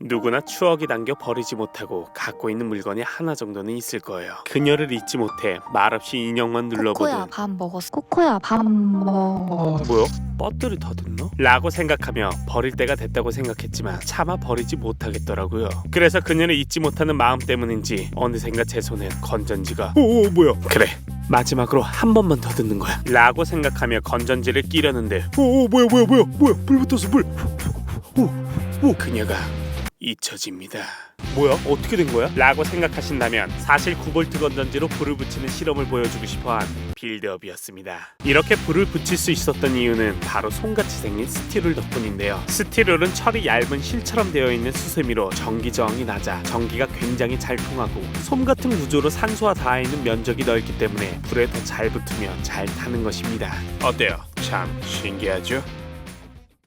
누구나 추억이 담겨 버리지 못하고 갖고 있는 물건이 하나 정도는 있을 거예요. 그녀를 잊지 못해 말없이 인형만 코코야 눌러보던 밥 먹었어. 코코야 밥 먹어. 뭐야? 버터를 더듬노? 라고 생각하며 버릴 때가 됐다고 생각했지만 차마 버리지 못하겠더라고요. 그래서 그녀를 잊지 못하는 마음 때문인지 어느샌가 제 손엔 건전지가 오, 오 뭐야? 그래 마지막으로 한 번만 더 듣는 거야. 라고 생각하며 건전지를 끼려는데 오, 오 뭐야 뭐야 뭐야 뭐야 불 붙었어 불. 오, 오 그녀가 잊혀집니다. 뭐야? 어떻게 된 거야? 라고 생각하신다면 사실 9V 건전지로 불을 붙이는 실험을 보여주고 싶어한 빌드업이었습니다. 이렇게 불을 붙일 수 있었던 이유는 바로 손같이 생긴 스티롤 덕분인데요. 스티롤은 철이 얇은 실처럼 되어 있는 수세미로 전기 저항이 낮아 전기가 굉장히 잘 통하고 솜 같은 구조로 산소와 닿아 있는 면적이 넓기 때문에 불에 더 잘 붙으며 잘 타는 것입니다. 어때요? 참 신기하죠?